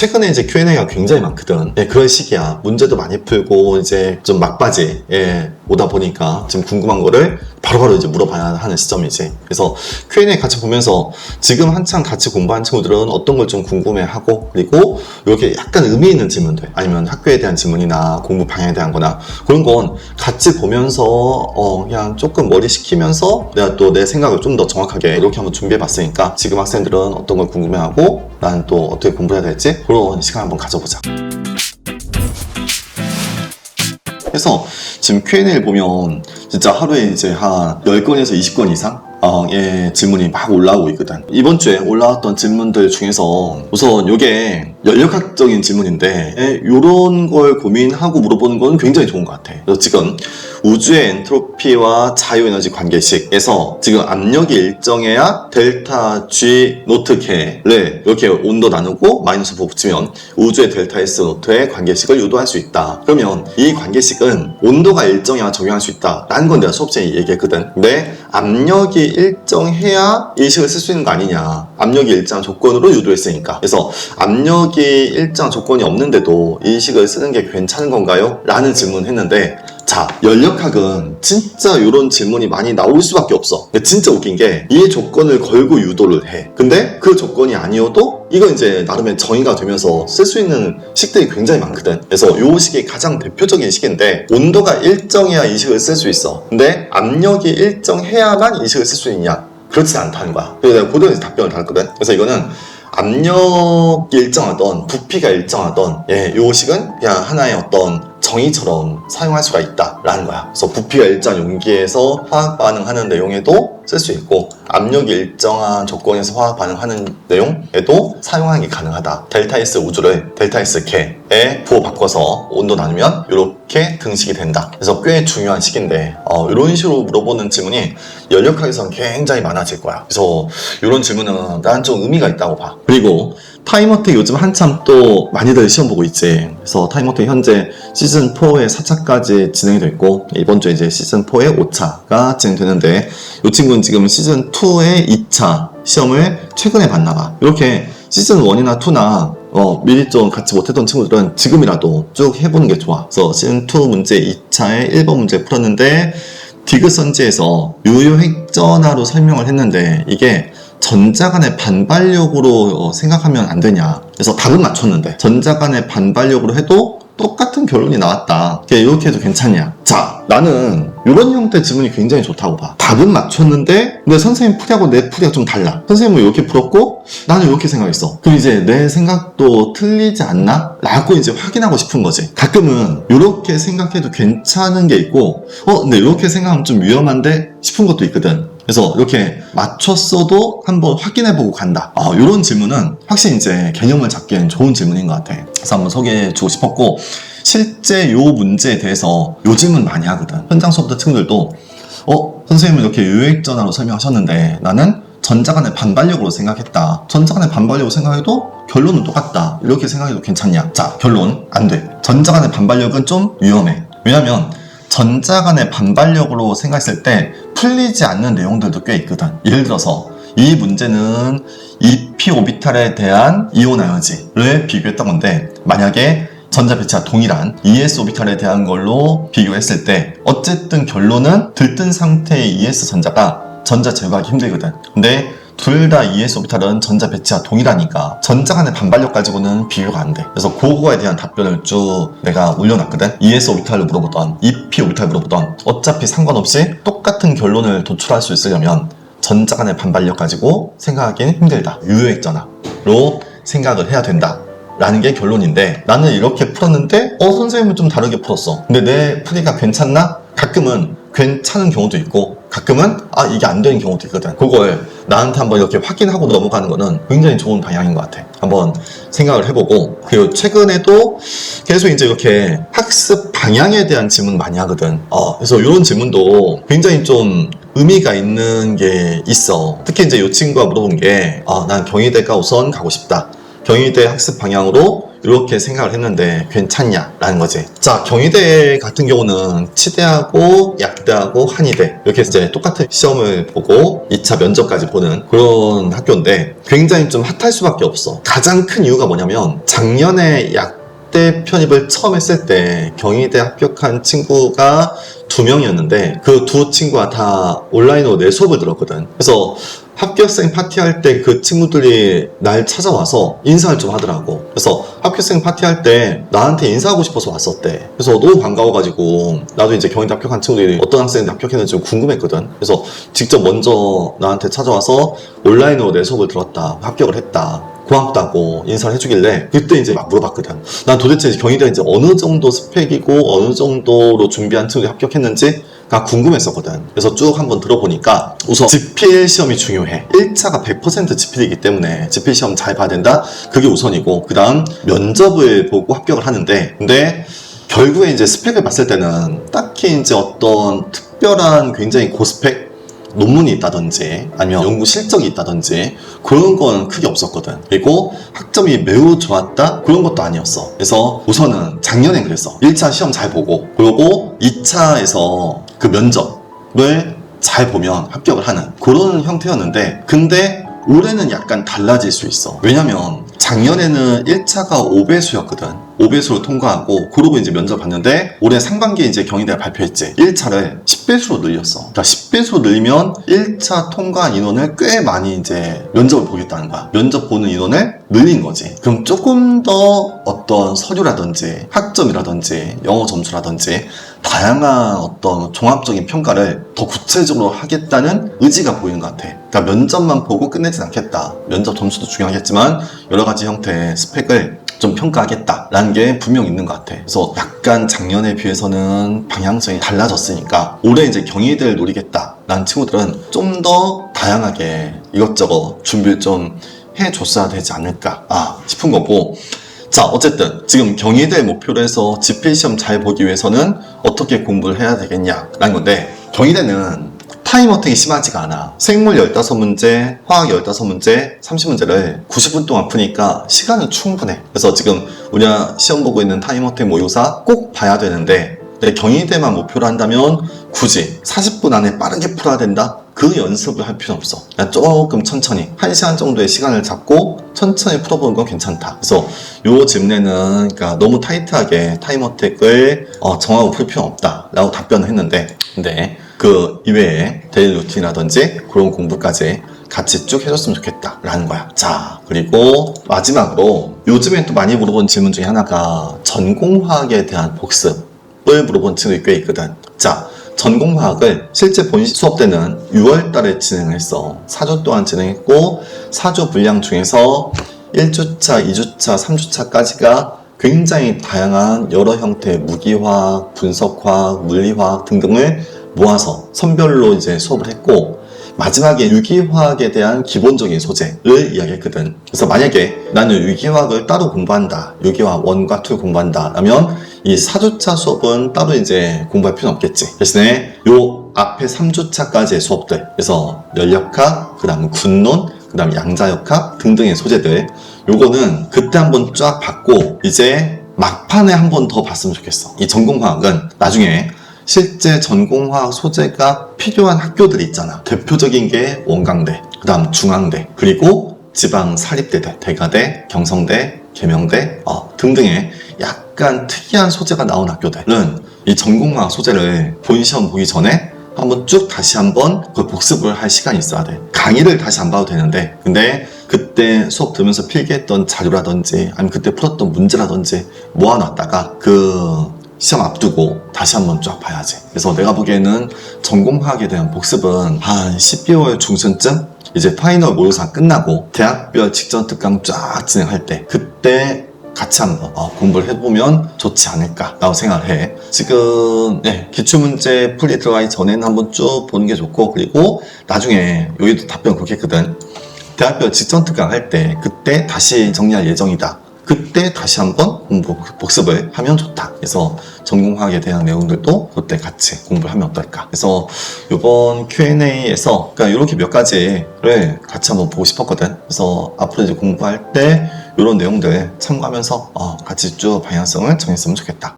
최근에 이제 Q&A가 굉장히 많거든. 예, 그런 시기야. 문제도 많이 풀고 이제 좀 막바지 예, 오다 보니까 지금 궁금한 거를 바로 바로 이제 물어봐야 하는 시점이지. 그래서 Q&A 같이 보면서 지금 한창 같이 공부한 친구들은 어떤 걸 좀 궁금해하고 그리고 이렇게 약간 의미 있는 질문들 아니면 학교에 대한 질문이나 공부 방향에 대한 거나 그런 건 같이 보면서 어, 그냥 조금 머리 식히면서 내가 또 내 생각을 좀 더 정확하게 이렇게 한번 준비해 봤으니까 지금 학생들은 어떤 걸 궁금해하고 나는 또 어떻게 공부해야 될지 그런 시간 한번 가져보자. 그래서 지금 Q&A를 보면 진짜 하루에 이제 한 10건에서 20건 이상 어, 예, 질문이 막 올라오고 있거든. 이번 주에 올라왔던 질문들 중에서 우선 이게 연력학적인 질문인데 예, 이런 걸 고민하고 물어보는 건 굉장히 좋은 것 같아. 그래서 지금 우주의 엔트로피와 자유에너지 관계식에서 지금 압력이 일정해야 델타 G 노트 K를 이렇게 온도 나누고 마이너스 부 붙이면 우주의 델타 S 노트의 관계식을 유도할 수 있다. 그러면 이 관계식은 온도가 일정해야 적용할 수 있다. 라는 건 내가 수업 전에 얘기했거든. 근데 압력이 일정해야 이 식을 쓸 수 있는 거 아니냐. 압력이 일정한 조건으로 유도했으니까. 그래서 압력 이 일정한 조건이 없는데도 이 식을 쓰는 게 괜찮은 건가요? 라는 질문을 했는데 자, 연력학은 진짜 이런 질문이 많이 나올 수밖에 없어. 진짜 웃긴 게 이 조건을 걸고 유도를 해. 근데 그 조건이 아니어도 이건 이제 나름의 정의가 되면서 쓸 수 있는 식들이 굉장히 많거든. 그래서 이 식이 가장 대표적인 식인데 온도가 일정해야 이 식을 쓸 수 있어. 근데 압력이 일정해야만 이 식을 쓸 수 있냐? 그렇지 않다는 거야. 그래서 내가 고등에서 답변을 달았거든. 그래서 이거는 압력이 일정하던 부피가 일정하던 예, 요 식은 그냥 하나의 어떤 정의처럼 사용할 수가 있다라는 거야. 그래서 부피가 일정한 용기에서 화학 반응하는 내용에도 쓸 수 있고 압력이 일정한 조건에서 화학 반응하는 내용에도 사용하는 게 가능하다. 델타 S 우주를 델타 S K에 부호 바꿔서 온도 나누면 이렇게 등식이 된다. 그래서 꽤 중요한 식인데 어, 이런 식으로 물어보는 질문이 연력학에서는 굉장히 많아질 거야. 그래서 이런 질문은 난 좀 의미가 있다고 봐. 그리고 타임어택 요즘 한참 또 많이들 시험 보고 있지. 그래서 타임어택 현재 시즌 4의 4차까지 진행이 됐고 이번 주에 이제 시즌 4의 5차가 진행되는데 이 친구는 지금 시즌 2의 2차 시험을 최근에 봤나 봐. 이렇게 시즌 1이나 2나 어, 미리 좀 같이 못했던 친구들은 지금이라도 쭉 해보는 게 좋아. 그래서 시즌 2 문제 2차에 1번 문제 풀었는데 디귿 선지에서 유효획전화로 설명을 했는데 이게 전자 간의 반발력으로 어, 생각하면 안 되냐. 그래서 답은 맞췄는데 전자 간의 반발력으로 해도 똑같은 결론이 나왔다. 이렇게 해도 괜찮냐? 자, 나는 이런 형태의 질문이 굉장히 좋다고 봐. 답은 맞췄는데, 근데 선생님 풀이하고 내 풀이가 좀 달라. 선생님은 이렇게 풀었고, 나는 이렇게 생각했어. 그럼 이제 내 생각도 틀리지 않나? 라고 이제 확인하고 싶은 거지. 가끔은 이렇게 생각해도 괜찮은 게 있고, 어, 근데 이렇게 생각하면 좀 위험한데? 싶은 것도 있거든. 그래서 이렇게 맞췄어도 한번 확인해보고 간다. 아, 이런 질문은 확실히 이제 개념을 잡기엔 좋은 질문인 것 같아. 그래서 한번 소개해주고 싶었고, 실제 요 문제에 대해서 요 질문 많이 하거든. 현장 수업도 친구들도, 어, 선생님은 이렇게 유액전화로 설명하셨는데 나는 전자 간의 반발력으로 생각했다. 전자 간의 반발력으로 생각해도 결론은 똑같다. 이렇게 생각해도 괜찮냐? 자, 결론 안 돼. 전자 간의 반발력은 좀 위험해. 왜냐면 전자 간의 반발력으로 생각했을 때 풀리지 않는 내용들도 꽤 있거든. 예를 들어서 이 문제는 2p 오비탈에 대한 이온 에너지를 비교했던 건데 만약에 전자 배치와 동일한 ES 오비탈에 대한 걸로 비교했을 때 어쨌든 결론은 들뜬 상태의 ES 전자가 전자 제거하기 힘들거든. 근데 둘 다 ES 오비탈은 전자 배치와 동일하니까 전자 간의 반발력 가지고는 비교가 안 돼. 그래서 그거에 대한 답변을 쭉 내가 올려놨거든. ES 오비탈을 물어보던, EP 오비탈 물어보던 어차피 상관없이 똑같은 결론을 도출할 수 있으려면 전자 간의 반발력 가지고 생각하기는 힘들다. 유효액 전화로 생각을 해야 된다. 라는 게 결론인데 나는 이렇게 풀었는데 어 선생님은 좀 다르게 풀었어 근데 내 풀이가 괜찮나? 가끔은 괜찮은 경우도 있고 가끔은 아 이게 안 되는 경우도 있거든. 그걸 나한테 한번 이렇게 확인하고 넘어가는 거는 굉장히 좋은 방향인 것 같아. 한번 생각을 해보고 그리고 최근에도 계속 이제 이렇게 학습 방향에 대한 질문 많이 하거든. 어, 그래서 이런 질문도 굉장히 좀 의미가 있는 게 있어. 특히 이제 이 친구가 물어본 게 아, 난 경희대가 우선 가고 싶다. 경희대 학습 방향으로 이렇게 생각을 했는데 괜찮냐라는 거지. 자, 경희대 같은 경우는 치대하고 약대하고 한의대 이렇게 이제 똑같은 시험을 보고 2차 면접까지 보는 그런 학교인데 굉장히 좀 핫할 수밖에 없어. 가장 큰 이유가 뭐냐면 작년에 약 대 편입을 처음 했을 때 경희대 합격한 친구가 두 명이었는데 그 두 친구가 다 온라인으로 내 수업을 들었거든. 그래서 합격생 파티할 때 그 친구들이 날 찾아와서 인사를 좀 하더라고. 그래서 합격생 파티할 때 나한테 인사하고 싶어서 왔었대. 그래서 너무 반가워가지고 나도 이제 경희대 합격한 친구들이 어떤 학생인데 합격했는지 좀 궁금했거든. 그래서 직접 먼저 나한테 찾아와서 온라인으로 내 수업을 들었다. 합격을 했다. 고맙다고 인사를 해주길래 그때 이제 막 물어봤거든. 난 도대체 경희대 이제 어느 정도 스펙이고 어느 정도로 준비한 친구들이 합격했는지 가 궁금했었거든. 그래서 쭉 한번 들어보니까 우선 지필 시험이 중요해. 1차가 100% 지필이기 때문에 지필 시험 잘 봐야 된다. 그게 우선이고 그 다음 면접을 보고 합격을 하는데 근데 결국에 이제 스펙을 봤을 때는 딱히 이제 어떤 특별한 굉장히 고스펙 논문이 있다든지 아니면 연구 실적이 있다든지 그런 건 크게 없었거든. 그리고 학점이 매우 좋았다? 그런 것도 아니었어. 그래서 우선은 작년엔 그랬어. 1차 시험 잘 보고 그리고 2차에서 그 면접을 잘 보면 합격을 하는 그런 형태였는데 근데 올해는 약간 달라질 수 있어. 왜냐면 작년에는 1차가 5배수였거든. 5배수로 통과하고 그러고 이제 면접 봤는데 올해 상반기에 이제 경희대가 발표했지. 1차를 10배수로 늘렸어. 그러니까 10배수로 늘리면 1차 통과한 인원을 꽤 많이 이제 면접을 보겠다는 거야. 면접 보는 인원을 늘린 거지. 그럼 조금 더 어떤 서류라든지 학점이라든지 영어 점수라든지 다양한 어떤 종합적인 평가를 더 구체적으로 하겠다는 의지가 보이는 것 같아. 그러니까 면접만 보고 끝내진 않겠다. 면접 점수도 중요하겠지만 여러 가지 형태의 스펙을 좀 평가하겠다라는 게 분명 있는 것 같아. 그래서 약간 작년에 비해서는 방향성이 달라졌으니까 올해 이제 경희대를 노리겠다라는 친구들은 좀 더 다양하게 이것저것 준비를 좀 해줬어야 되지 않을까 아, 싶은 거고 자 어쨌든 지금 경희대 목표로 해서 지필 시험 잘 보기 위해서는 어떻게 공부를 해야 되겠냐라는 건데 경희대는 타임 어택이 심하지가 않아. 생물 15문제, 화학 15문제, 30문제를 90분 동안 푸니까 시간은 충분해. 그래서 지금 우리가 시험 보고 있는 타임 어택 모의고사 꼭 봐야 되는데 내 경희대만 목표로 한다면 굳이 40분 안에 빠르게 풀어야 된다? 그 연습을 할 필요 없어. 조금 천천히 1시간 정도의 시간을 잡고 천천히 풀어보는 건 괜찮다. 그래서 요 질문에는 그러니까 너무 타이트하게 타임 어택을 어, 정하고 풀 필요 없다 라고 답변을 했는데 근데 그 이외에 데일리 루틴이라든지 그런 공부까지 같이 쭉 해줬으면 좋겠다 라는 거야. 자 그리고 마지막으로 요즘에 또 많이 물어본 질문 중에 하나가 전공화학에 대한 복습을 물어본 친구들이 꽤 있거든. 자 전공화학을 실제 본 수업 때는 6월 달에 진행을 했어 4주 동안 진행했고 4주 분량 중에서 1주차, 2주차, 3주차까지가 굉장히 다양한 여러 형태의 무기화학, 분석화학, 물리화학 등등을 모아서 선별로 이제 수업을 했고 마지막에 유기화학에 대한 기본적인 소재를 이야기했거든. 그래서 만약에 나는 유기화학을 따로 공부한다. 유기화학 1과 2 공부한다. 라면 이 4주차 수업은 따로 이제 공부할 필요는 없겠지. 대신에 요 앞에 3주차까지의 수업들. 그래서 연력학, 그 다음 군론, 그 다음 양자역학 등등의 소재들. 요거는 그때 한번 쫙 봤고 이제 막판에 한 번 더 봤으면 좋겠어. 이 전공화학은 나중에 실제 전공화학 소재가 필요한 학교들이 있잖아. 대표적인 게 원광대, 그 다음 중앙대, 그리고 지방 사립대들, 대가대, 경성대, 계명대 어, 등등의 약간 특이한 소재가 나온 학교들은 이 전공화학 소재를 본 시험 보기 전에 한번 쭉 다시 한번 그 복습을 할 시간이 있어야 돼. 강의를 다시 안 봐도 되는데, 근데 그때 수업 들으면서 필기했던 자료라든지, 아니면 그때 풀었던 문제라든지 모아놨다가 그 시험 앞두고 다시 한번 쫙 봐야지. 그래서 내가 보기에는 전공학에 대한 복습은 한 12월 중순쯤 이제 파이널 모의고사 끝나고 대학별 직전 특강 쫙 진행할 때 그때 같이 한번 어, 공부를 해보면 좋지 않을까라고 생각을 해. 지금 네, 기출문제 풀이 들어가기 전에는 한번 쭉 보는 게 좋고 그리고 나중에 여기도 답변 그렇게 했거든. 대학별 직전 특강 할 때 그때 다시 정리할 예정이다. 그때 다시 한번 공부 복습을 하면 좋다. 그래서 전공학에 대한 내용들도 그때 같이 공부를 하면 어떨까. 그래서 이번 Q&A에서 그러니까 이렇게 몇 가지를 같이 한번 보고 싶었거든. 그래서 앞으로 이제 공부할 때 이런 내용들 참고하면서 어, 같이 쭉 방향성을 정했으면 좋겠다.